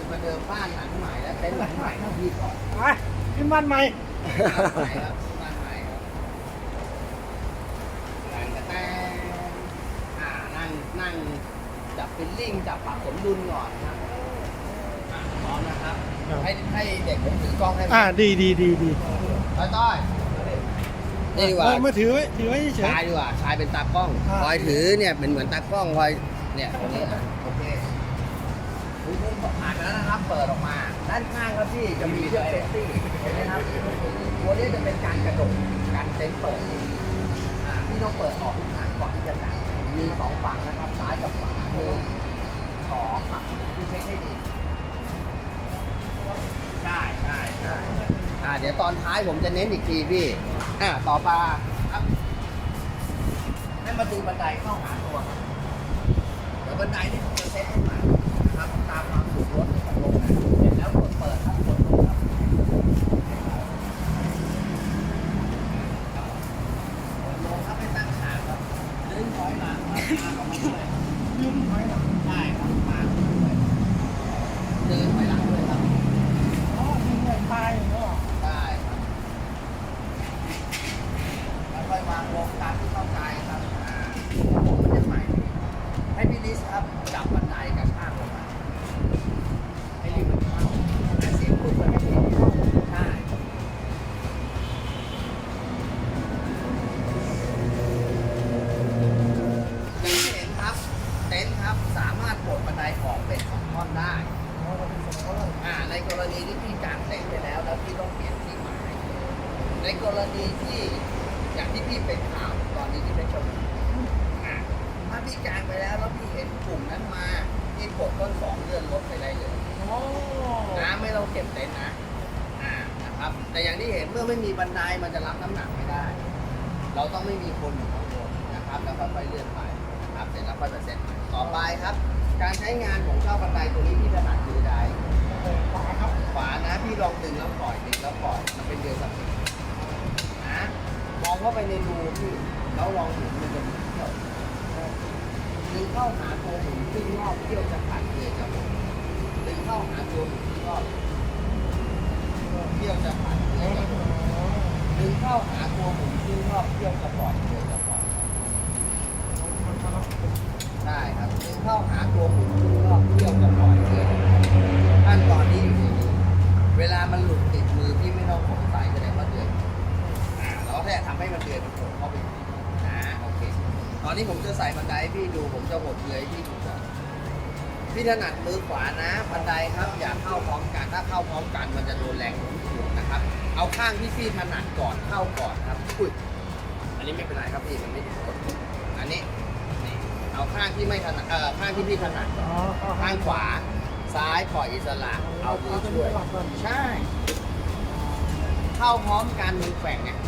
เลยมาเดิมบ้านหลังใหม่แล้วเต็นท์หลังใหม่นะพี่ก่อนไปขึ้นบ้านใหม่บ้านใหม่ครับบ้านใหม่ครับหลังกระแตงอ่านั่งนั่งจับฟิลลิ่งจับปรับสมดุลก่อนนะครับอะพร้อมนะครับครับ ให้ให้เด็กผมถือกล้องให้ไหมอ่าดีดีดีดีต้อยต้อยนี่ดีกว่า เอามาถือไว้ถือไว้เฉย ชายดีกว่าชายเป็นตากล้องอ่าคอยถือเนี่ยเป็นเหมือนตากล้องคอยเนี่ยตรงนี้อะโอเคคุณพุ่ง ผ่านไปแล้วนะครับ เปิดออกมา ด้านข้างครับพี่จะมีเครื่องเซฟตี้เห็นไหมครับตัวนี้จะเป็นการกระดกการเต็นท์เปิดอ่าพี่ต้องเปิดออกทุกครั้งก่อนที่จะจัดมีสองฝั่งนะครับซ้ายกับขวาคือขอขับที่เช็คให้ดีใช่ใช่ใช่อ่าเดี๋ยวตอนท้ายผมจะเน้นอีกทีพี่อ่าต่อมาครับให้มาดูบันไดเข้าหาตัวครับเดี๋ยวบันไดนี่ผมจะเซตให้ใหม่ รณีที่พี่กางเต็นท์ไปแล้ว แล้วพี่ต้องเปลี่ยนที่หมาย ในกรณีที่อย่างที่พี่เป็นข่าวตอนนี้ที่เป็นชมอ่าถ้าพี่กางไปแล้วแล้วพี่เห็นกลุ่มนั้นมาพี่กดต้นสองเลื่อนรถไปได้เลยโอ้นะไม่ต้องเก็บเต็นท์นะอ่านะครับแต่อย่างที่เห็นเมื่อไม่มีบันไดมันจะรับน้ำหนักไม่ได้ เราต้องไม่มีคนอยู่ข้างบนนะครับแล้วค่อยๆเลื่อนไปนะครับเสร็จแล้วค่อยมาเซ็ตใหม่ต่อไปครับ การใช้งานของเจ้าบันไดตัวนี้ที่ถนัด ขวานะ พี่ลองดึงแล้วปล่อยดึงแล้วปล่อยมันเป็นเดือนสปีดนะมองเข้าไปในรูพี่แล้วลองหมุนมันจะหมุนเที่ยวดึงเข้าหาตัวหมุนขึ้นรอบเที่ยวจะผ่านเดือนจะหมุนดึงเข้าหาตัวหมุนขึ้นรอบเที่ยวจะผ่านเดือนจะหมุนดึงเข้าหาตัวหมุนขึ้นรอบเที่ยวจะปล่อยเดือนจะปล่อยได้ครับดึงเข้าหาตัวหมุนขึ้นรอบเที่ยวจะปล่อยเดือนจะปล่อยขั้นตอนนี้อยู่ในนี้ เวลามันหลุดติดมือพี่ไม่ต้องสงสัยแสดงว่าเดือนอ่าเราแค่ทำให้มันเดือนมันโผล่เข้าไปอยู่นะโอเค ตอนนี้ผมจะใส่บันไดให้พี่ดู ผมจะหดเลยให้พี่ดูก่อนพี่ถนัดมือขวานะบันไดครับอย่าเข้าพร้อมกันถ้าเข้าพร้อมกันมันจะโดนแรงโน้มถ่วงนะครับ เอาข้างที่พี่ถนัดก่อนเข้าก่อนครับอุ้ยอันนี้ไม่เป็นไรครับพี่มันไม่ถึงรถอันนี้นี่เอาข้างที่ไม่ถนัดเอ่อข้างที่พี่ถนัดก่อนอ๋อข้างขวา ซ้ายปล่อยอิสระเอามือช่วยใช่ เข้าพร้อมกันมือแฝงเนี่ย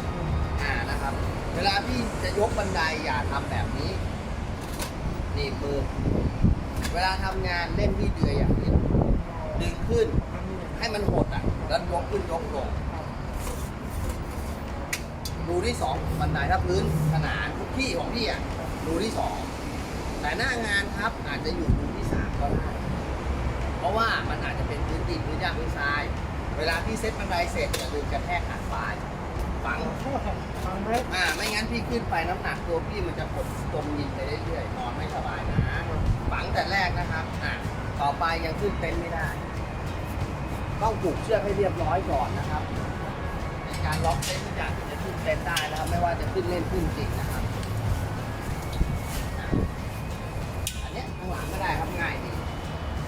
อ่านะครับ เวลาพี่จะยกบันไดอย่าทำแบบนี้หนี่มือ เวลาทำงานเล่นที่เดือยอย่างนี้ดึงขึ้น ให้มันหดอะ แล้วยกขึ้นยกลง รูที่สองของบันไดถ้าพื้นขนานทุกที่ของพี่อะรูที่สองแต่หน้างานครับอาจจะอยู่รูที่สามก็ได้ เพราะว่ามันอาจจะเป็นพื้นดินพื้นหญ้าพื้นทราย เวลาพี่เซ็ตบันไดเสร็จอย่าลืมกระแทกหางปลายฝังฟังไหมอ่าไม่งั้นพี่ขึ้นไปน้ำหนักตัวพี่มันจะกดจมดินไปเรื่อยๆนอนไม่สบายนะฝังแต่แรกนะครับอ่าต่อไปยังขึ้นเต็นท์ไม่ได้ ต้องผูกเชือกให้เรียบร้อยก่อนนะครับ ในการล็อกเต็นท์ทุกอย่างถึงจะขึ้นเต็นท์ได้นะครับ ไม่ว่าจะขึ้นเล่นขึ้นจริงนะครับอะอันเนี้ยข้างหลังก็ได้ครับง่ายดี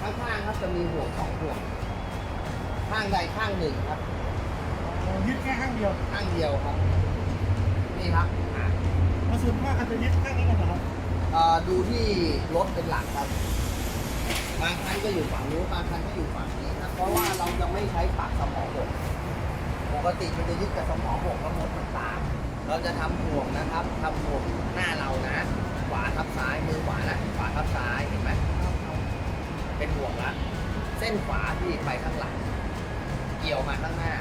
ข้างๆครับจะมีห่วงสองห่วง ข้างใดข้างหนึ่งครับ ยึดแค่ข้างเดียวข้างเดียวครับ นี่ครับอะกระสุนมากอาจจะยึดข้างนี้กันเหรอครับเอ่อดูที่รถเป็นหลักครับ บางคันก็อยู่ฝั่งนู้นบางคันก็อยู่ฝั่งนี้ครับ เพราะว่าเราจะไม่ใช้ปากสมองบกปกติมันจะยึดกับสมองบกแล้วรถมันตาม เราจะทำห่วงนะครับทำห่วงหน้าเรานะ ขวาทับซ้าย มือขวานะ ขวาทับซ้าย เห็นไหมเป็น ห่วงละเส้นขวาที่ไปข้างหลัง เกี่ยวมาข้างหน้า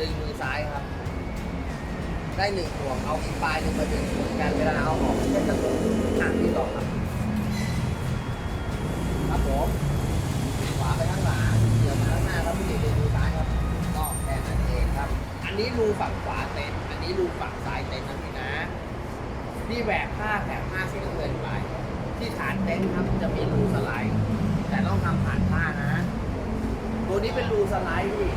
ดึงมือซ้ายครับ ได้หนึ่งห่วงเอาอีกปลายหนึ่งมาดึงกันเวลาเอาออกเส้นตะลุงหนัที่ต่อครับครับผมขวาไปข้างหลังเกี่ยวมาข้างหน้าแล้วพี่ดึงมือซ้ายครับก็แค่นั้นเองครับ อันนี้รูฝั่งขวาเต็มอันนี้รูฝั่งซ้ายเต็มนะพี่นะที่แหวกผ้าแหวกผ้าสีน้ำเงินไปที่ฐานเต็นครับจะมีรูสไลด์ แต่ต้องทำผ่านผ้านะ ตัวนี้เป็นรูสไลด์พี่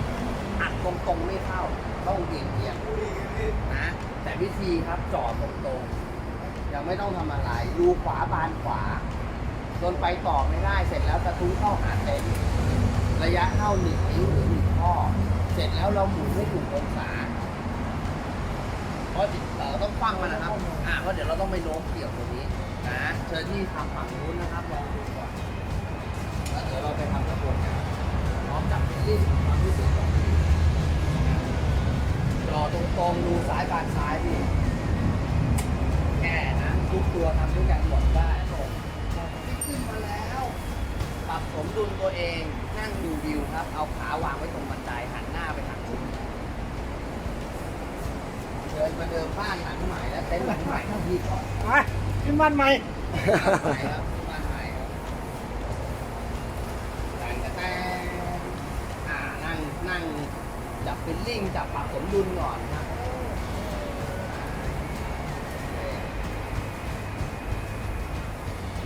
อัดตรงๆไม่เข้า ต้องเอียงเอียงๆนะ แต่วิธีครับจอดตรงๆ ยังไม่ต้องทำอะไร รูขวาบานขวาจนไปต่อไม่ได้ เสร็จแล้วกระทุ้งเข้าหาเต็นท์ระยะเข้าหนึ่งนิ้วหรือหนึ่งข้อ เสร็จแล้วเราหมุนให้ถูกองศาเพราะเราต้องฟังมันนะครับ อ่าเพราะเดี๋ยวเราต้องไปโน้มเกี่ยวตรงนี้นะ เชิญที่ทำฝั่งนู้นนะครับลองดู เราไปทำกระบวนการพร้อมจับเป็นรีดความรู้สึกก่อนรอตรงๆดูซ้ายบานซ้ายพี่แค่นะทุกตัวทำด้วยกันหมดได้ผมที่ขึ้นมาแล้วปรับสมดุลตัวเองนั่งดูวิวครับ เอาขาวางไว้ตรงบันไดหันหน้าไปทางคุณเดินมาเดิมบ้านหลังใหม่และเต็นท์หลังใหม่ที่ก่อนไปขึ้นบ้านใหม่ใหม่ครับบ้านใหม่ครับแต่งกระแตงอ่า นั่งจับเป็นลิงจับปรับสมดุลก่อนครับ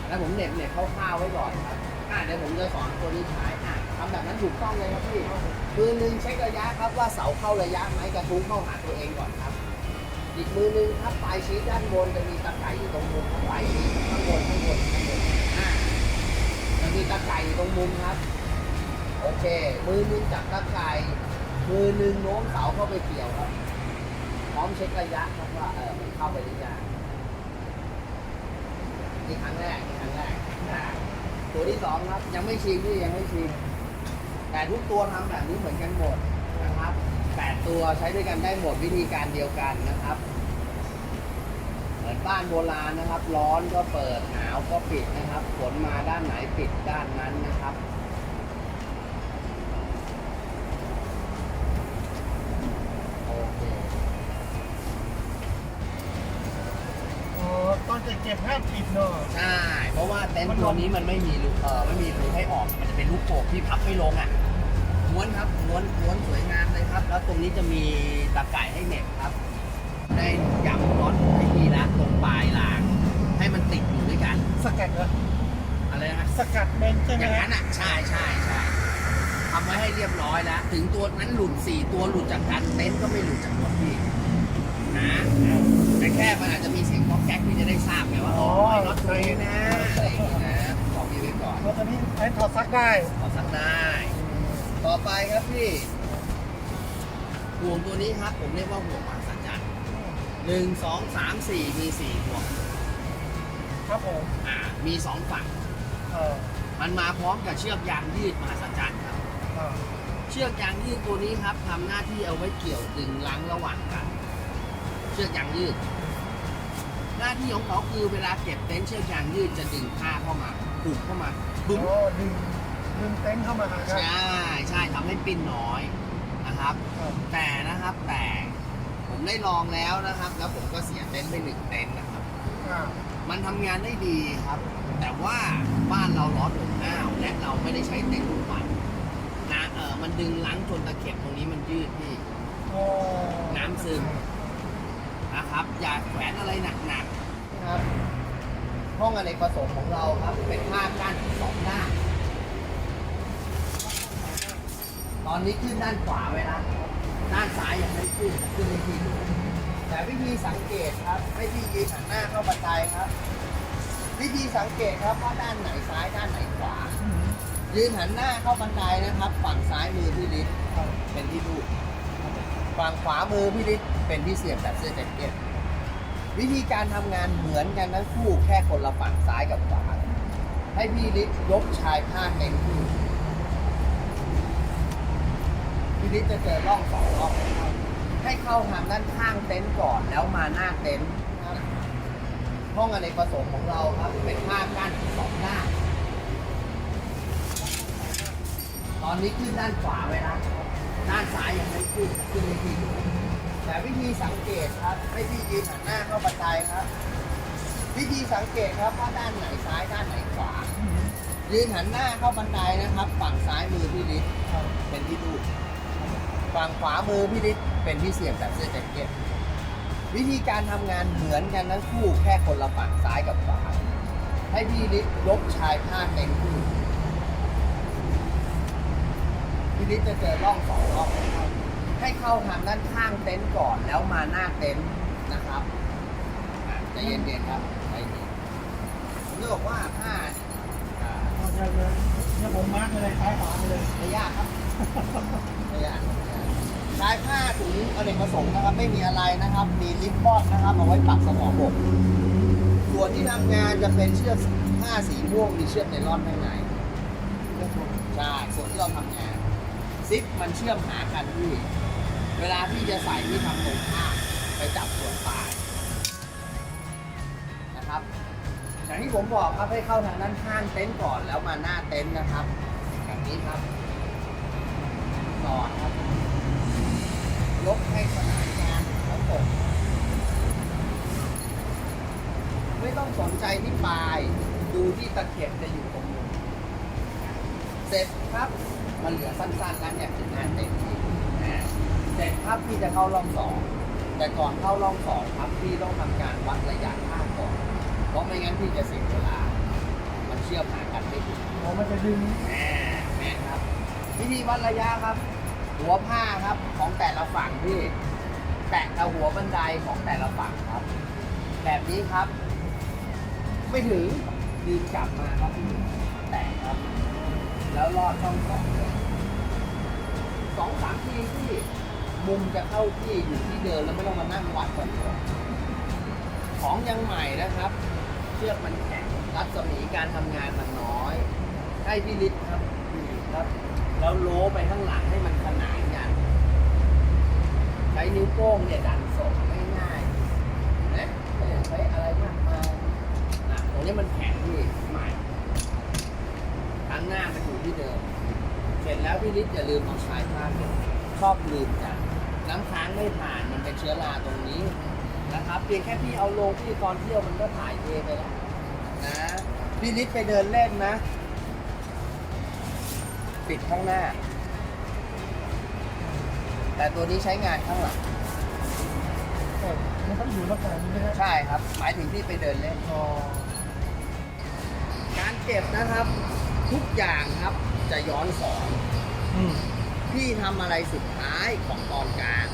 แล้วผมเหน็บเหน็บคร่าวๆไว้ก่อนครับอ่าเดี๋ยวผมจะสอนตัวนี้ใช้อ่าทำแบบนั้นถูกต้องเลยครับพี่มือหนึ่งเช็คระยะครับว่าเสาเข้าระยะไหมกระทุ้งเข้าหาตัวเองก่อนครับ อีกมือหนึ่งครับปลายชี้ด้านบนจะมีตะไคร่อยู่ตรงมุมปลายชี้ข้างบนข้างบนข้างบนอ่าจะมีตะไคร่อยู่ตรงมุมครับ โอเค มือหนึงจับตะไคร่มือหนึงโน้มเสาเข้าไปเกี่ยวครับ พร้อมเช็คระยะครับว่าเออมันเข้าไปหรือยังนี่ครั้งแรกนี่ครั้งแรกตัวที่สองครับ ยังไม่ชินพี่ยังไม่ชินแต่ทุกตัวทำแบบนี้เหมือนกันหมดนะครับแปดตัวใช้ด้วยกันได้หมดวิธีการเดียวกันนะครับ เหมือนบ้านโบราณนะครับ ร้อนก็เปิดหนาวก็ปิดนะครับฝนมาด้านไหนปิดด้านนั้นนะครับ ก็บห้ามปิดเนอะ ใช่ เพราะว่าเต็นท์ตัวนี้มันไม่มีรูเออไม่มีรูให้ออก มันจะเป็นลูกโป่งที่พับไม่ลงอะ ม้วนครับ ม้วน ม้วนสวยงามเลยครับ แล้วตรงนี้จะมีตะข่ายให้เหน็บครับ ได้ย้ำน็อตให้ทีละตรงปลายหลางให้มันติดอยู่ด้วยกัน สกัดเหรออะไรนะ สกัดเบนใช่ไหมอย่างฮะนั้นอะ ใช่ใช่ใช่ทำไว้ให้เรียบร้อยแล้ว ถึงตัวนั้นหลุดสี่ตัวหลุดจากกันเต็นท์ก็ไม่หลุดจากรถพี่นะ แต่แค่มันอาจจะมีเสียงก๊อกแก๊กที่จะได้ทราบไงว่าอ๋อน็อตตรงนี้นะอะไรอย่างงี้นะบอกพี่ไว้ก่อนรถตัวนี้ใช้ถอดซักได้ขอสักได้ ต่อไปครับพี่ห่วงตัวนี้ครับ ผมเรียกว่าห่วงมหัศจรรย์หนึ่งสองสามสี่มีสี่ห่วงครับผมอ่ามีสองฝั่ง เออมันมาพร้อมกับเชือกยางยืดมหัศจรรย์ครับ เออเชือกยางยืดตัวนี้ครับทำหน้าที่เอาไว้เกี่ยวดึงล้างระหว่างกันเชือกยางยืด หน้าที่ของเขาคือเวลาเก็บเต็นท์เชือกยางยืดจะดึงผ้าเข้ามาผูกเข้ามาบึ้มโอ้ดึงดึงเต็นท์เข้ามาหากัน ใช่ใช่ทำให้ปิ้นน้อยนะครับเออแต่นะครับแต่ผมได้ลองแล้วนะครับ แล้วผมก็เสียเต็นท์ไปหนึ่งเต็นท์นะครับ อ่ามันทำงานได้ดีครับ แต่ว่าบ้านเราร้อนอบอ้าวและเราไม่ได้ใช้เต็นท์ทุกวันนะเออมันดึงล้างจนตะเข็บตรงนี้มันยืดพี่ โอ้น้ำซึม นะครับ อย่าแขวนอะไรหนักๆครับห้องอเนกประสงค์ของเราครับ เป็นผ้ากั้นสองด้าน ตอนนี้ขึ้นด้านขวาไว้นะด้านซ้ายยังไม่ขึ้นขึ้นในทีแต่วิธีสังเกตครับให้พี่ยืนหันหน้าเข้าบันไดครับ วิธีสังเกตครับว่าด้านไหนซ้ายด้านไหนขวาอืมยืนหันหน้าเข้าบันไดนะครับ ฝั่งซ้ายมือพี่ฤทธิ์เออเป็นที่รูด ฝั่งขวามือพี่ฤทธิ์เป็นที่เสียบแบบเสื้อแจ็คเก็ตวิธีการทำงานเหมือนกันทั้งคู่แค่คนละฝั่งซ้ายกับขวา ให้พี่ฤทธิ์ยกชายผ้าเต็มที่พี่ฤทธิ์จะเจอร่องสองร่องให้เข้าทางด้านข้างเต็นท์ก่อนแล้วมาหน้าเต็นท์ห้องอเนกประสงค์ของเราครับเป็นผ้ากั้นสองด้านตอนนี้ขึ้นด้านขวาไว้นะ ด้านซ้ายยังไม่ขึ้นขึ้นไม่ทีแต่วิธีสังเกตครับให้พี่ยืนหันหน้าเข้าบันไดครับ วิธีสังเกตครับว่าด้านไหนซ้ายด้านไหนขวายืนหันหน้าเข้าบันไดนะครับ ฝั่งซ้ายมือพี่ฤทธิ์เป็นที่รูดฝั่งขวามือพี่ฤทธิ์เป็นพี่เสียบแบบเสื้อแจ็คเก็ตวิธีการทำงานเหมือนกันทั้งคู่แค่คนละฝั่งซ้ายกับขวาให้พี่ฤทธิ์ยกชายผ้าเต็มขึ้น พี่ฤทธิ์จะเจอร่องสองร่องให้เข้าทางด้านข้างเต็นท์ก่อนแล้วมาหน้าเต็นท์นะครับใจะเย็นๆครับใจเย็นผมจะบอกว่าผ้าอ่าเดี๋ยวเดี๋ยวเดี๋ยผมมาร์กเลยซ้ายขวาไปเลยไม่ยากครับไม่ยากลายผ้าถุงอเนกประสงค์นะครับ ไม่มีอะไรนะครับ มีลิปบอนนะครับเอาไว้ปักสมองบกส่วนที่ทำงานจะเป็นเชือกผ้าสีม่วงมีเชือกไนลอนข้างในใช่ส่วนที่เราทำงาน ซิปมันเชื่อมหากันที่เวลาที่จะใส่ที่ทำตรงข้ามไปจับส่วนปลายนะครับอย่างที่ผมบอกครับให้เข้าทางด้านข้างเต็นท์ก่อนแล้วมาหน้าเต็นท์นะครับแบบนี้ครับก่อนครับยกให้สนามงานแล้วตกไม่ต้องสนใจที่ปลาย ดูที่ตะเข็บจะอยู่ตรงมุมเสร็จครับ มันเหลือสั้นๆนั้นเนี่ยถึงงานเต็มที่อ่าเสร็จครับพี่จะเข้าร่องสองแต่ก่อนเข้าร่องสองครับพี่ต้องทำการวัดระยะข้าก่อน เพราะไม่งั้นพี่จะเสียเวลา มันเชื่อมหากันไม่ถึงโอ้มันจะดึงแม่แม่ครับวิธีวัดระยะครับ หัวผ้าครับของแต่ละฝั่งพี่แตะกับหัวบันไดของแต่ละฝั่งครับ แบบนี้ครับ ไม่ถึงดึงกลับมาครับพี่แตะครับ แล้วลอดช่องสองเลย สองสามทีที่มุมจะเข้าที่อยู่ที่เดิมแล้วไม่ต้องมานั่งวัดก่อนของยังใหม่นะครับ เชือกมันแข็งรัศมีการทำงานมันน้อยให้พี่ฤทธิ์ครับพี่ฤทธิ์ครับ แล้วโล้ไปข้างหลังให้มันขนานกันใช้นิ้วโป้งเนี่ยดันส่งง่ายๆนะไม่ต้องใช้อะไรมากมายนะตรงนี้มันแข็งที่ใหม่ครั้งหน้ามันอยู่ที่เดิม ร็จแล้วพี่ฤทธิ์อย่าลืมเอาชายผ้าเก็บชอบลืมกันน้ำค้างไม่ผ่านมันเป็นเชื้อราตรงนี้นะครับเพียงแค่พี่เอาลงพี่ตอนเที่ยวมันก็ถ่ายเทไปแล้วนะพี่ฤทธิ์ไปเดินเล่นนะ ปิดข้างหน้า แต่ตัวนี้ใช้งานข้างหลังเออมันต้องอยู่แล้วแต่มันไม่ได้ใช่ครับ หมายถึงที่ไปเดินเล่นอ๋อการเก็บนะครับ ทุกอย่างครับ จะย้อนสอนอืมพี่ทำอะไรสุดท้ายของตอนกลาง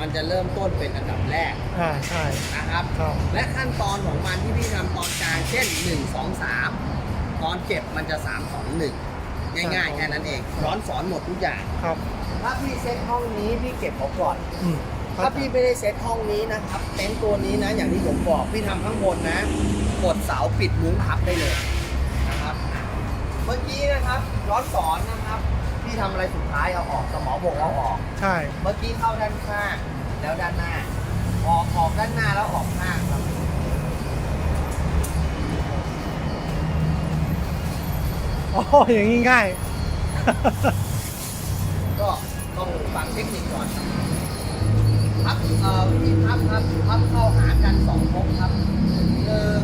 มันจะเริ่มต้นเป็นอันดับแรกอ่าใช่ นะครับ ครับ และขั้นตอนของมันที่พี่ทำตอนกลางเช่น 1 2 3 ตอนเก็บมันจะ 3 2 1 ง่ายๆแค่นั้นเองร้อนสอนหมดทุกอย่าง ครับ ถ้าพี่เซ็ตห้องนี้พี่เก็บเขาก่อน อืมถ้าพี่ไม่ได้เซ็ตห้องนี้นะครับเต็นท์ตัวนี้นะ อย่างที่ผมบอกพี่ทำข้างบนนะ กดเสาปิดมุ้งทับได้เลยนะครับเมื่อกี้นะครับร้อนสอนนะครับพี่ทำอะไรสุดท้ายเอาออกสมอบกเอาออก ใช่ เมื่อกี้เข้าด้านข้างแล้วด้านหน้า ออกออกด้านหน้าแล้วออกข้างครับ อ๋อ อย่างนี้ง่าย ก็ต้องฟังเทคนิคก่อนครับพับเอ่อวิธีพับครับพับเข้าหากันสองพกครับหนึ่ง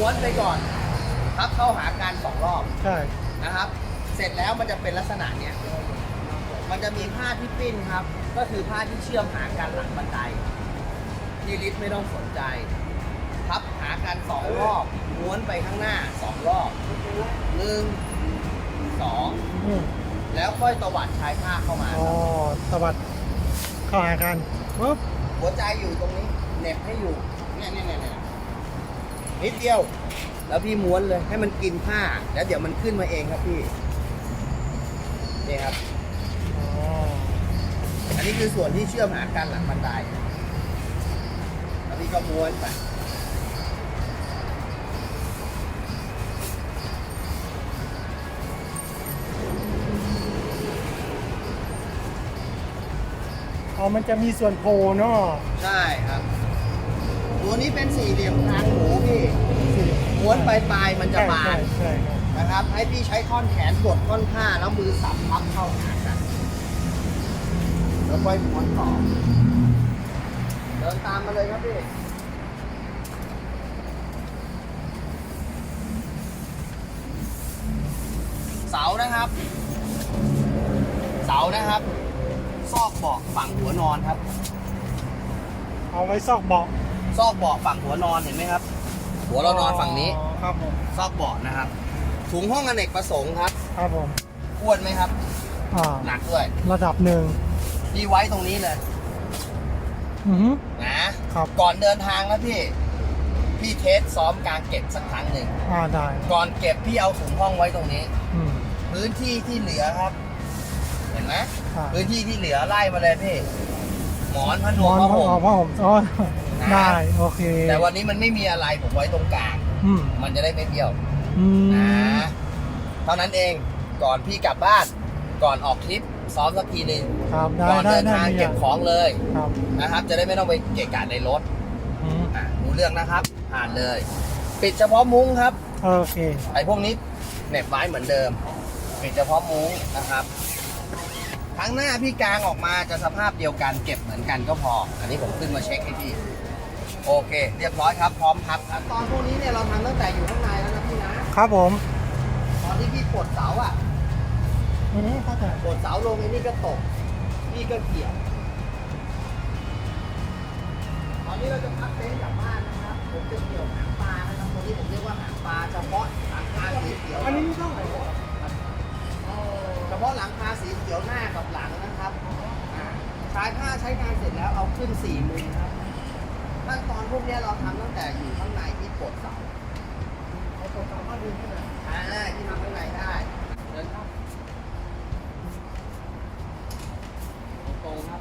ม้วนไปก่อนพับเข้าหากันสองรอบใช่นะครับ เสร็จแล้วมันจะเป็นลักษณะเนี้ยมันจะมีผ้าที่ปิ้นครับ ก็คือผ้าที่เชื่อมหากันหลังบันไดที่ลิฟต์ไม่ต้องสนใจพับหากันสองรอบม้วนไปข้างหน้าสองรอบหนึ่งสองอืมแล้วค่อยตวัดชายผ้าเข้ามาอ๋อสวัสดเข้าหากันปุ๊บหัวใจอยู่ตรงนี้เหน็บให้อยู่เนี่ยเนี่ยเนี่ยเนี่ย นิดเดียว แล้วพี่ม้วนเลยให้มันกินผ้า แล้วเดี๋ยวมันขึ้นมาเองครับพี่ นี่ครับอ๋ออันนี้คือส่วนที่เชื่อมหากันหลังบันได แล้วพี่ก็ม้วนไปอ๋อมันจะมีส่วนโผล่เนาะ ใช่ครับ ตัวนี้เป็นสี่เหลี่ยมทางหมูพี่ม้วนปลายปลายๆมันจะบานใช่ใช่ครับนะครับ ให้พี่ใช้ท่อนแขนกดท่อนผ้าแล้วมือสับพับเข้าหากันแล้วค่อยม้วนต่อเดินตามมาเลยครับพี่เสานะครับ เสานะครับ ซอกเบาะฝั่งหัวนอนครับ เอาไว้ซอกเบาะ ซอกเบาะฝั่งหัวนอนเห็นไหมครับ หัวเรานอนฝั่งนี้อ๋อครับผม ซอกเบาะนะครับ ถุงห้องอเนกประสงค์ครับครับผมอ้วนไหมครับ อ่าหนักด้วยระดับหนึ่งพี่ไว้ตรงนี้เลยอือฮึ นะ ครับ ก่อนเดินทางนะพี่ พี่เทสซ้อมการเก็บสักครั้งหนึ่ง อ่าได้ก่อนเก็บพี่เอาถุงห้องไว้ตรงนี้ อืมพื้นที่ที่เหลือครับ เห็นไหม อ่าพื้นที่ที่เหลือไล่มาเลยพี่ หมอนผ้านนวอมนผ้าผ้าห่ห่มมผ้าห่มอ๋อ ได้โอเคแต่วันนี้มันไม่มีอะไรผมไว้ตรงกลาง อืมมันจะได้ไม่เบี้ยวอืมนะเท่านั้นเองก่อนพี่กลับบ้านก่อนออกทริปซ้อมสักทีหนึ่งครับได้ก่อนได้เดินได้ทางไม่เก็บยากของเลยครับนะครับ จะได้ไม่ต้องไปเกะกะในรถอืมอะรู้เรื่องนะครับอ่านเลย ปิดเฉพาะมุ้งครับ โอเคไอ้พวกนี้เหน็บไว้เหมือนเดิมปิดเฉพาะมุ้งนะครับทั้งหน้าพี่กลางออกมาจะสภาพเดียวกันเก็บเหมือนกันก็พอ อันนี้ผมขึ้นมาเช็คให้พี่ โอเค เรียบร้อยครับพร้อมครับขั้นตอนพวกนี้เนี่ยเราทำตั้งแต่อยู่ข้างในแล้วนะพี่นะครับผมตอนที่พี่ปลดเสาอะอืมเข้าใจปลดเสาลงไอ้นี่ก็ตกพี่ก็เกี่ยวตอนนี้เราจะพักเต็นท์กลับบ้านนะครับผมจะเกี่ยวหางปลานะครับตัวนี้ผมเรียกว่าหางปลาเฉพาะหางปลาสีเขียวอันนี้ไม่ต้องไหนเฉพาะหลังคาสีเขียวหน้ากับหลังนะครับอ่าชายผ้าใช้งานเสร็จแล้วเอาขึ้นสี่มุมครับ ขั้นตอนพวกเนี้ยเราทำตั้งแต่อยู่ข้างในที่ปลดเสาเอาตัวสามารถดึงขึ้นมาอ่าที่ทำข้างในได้เดินครับตรงๆครับ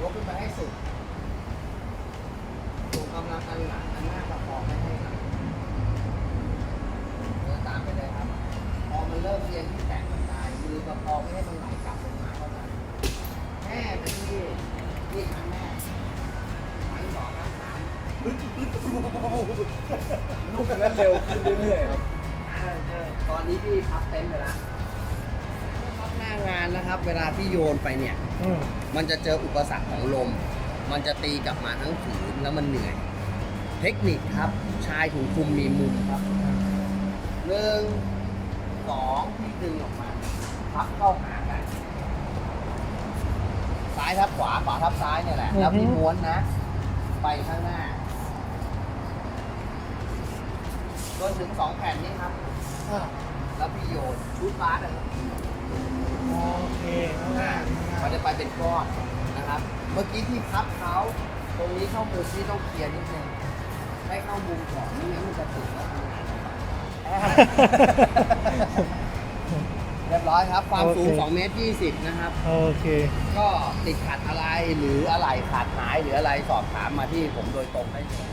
ยกขึ้นไปให้สุด เร็วขึ้นเรื่อยๆครับตอนนี้พี่พับเต็นท์ไปแล้วพับหน้างานนะครับ เวลาที่โยนไปเนี่ย อืมมันจะเจออุปสรรคของลม มันจะตีกลับมาทั้งผืนแล้วมันเหนื่อย เทคนิคครับ ชายถุงคลุมมีมุมครับหนึ่งสองที่ดึงออกมา พับเข้าหากัน ซ้ายทับขวา ขวาทับซ้ายเนี่ยแหละ แล้วพี่ม้วนนะ ไปข้างหน้า จนถึงสองแผ่นนี้ครับ อ่าแล้วพี่โยนชุดบาสนะครับโอเคเอาได้มันจะไปเป็นก้อนนะครับ เมื่อกี้ที่พับเขาตรงนี้เข้ามุมที่ต้องเคลียร์นิดนึงให้เข้ามุมก่อนไม่งั้นมันจะติดแล้วทำงานลำบากเรียบร้อยครับ ความสูง2เมตร20 นะครับ โอเค ก็ติดขัดอะไรหรืออะไรขาดหายหรืออะไรสอบถามมาที่ผมโดยตรงได้เลย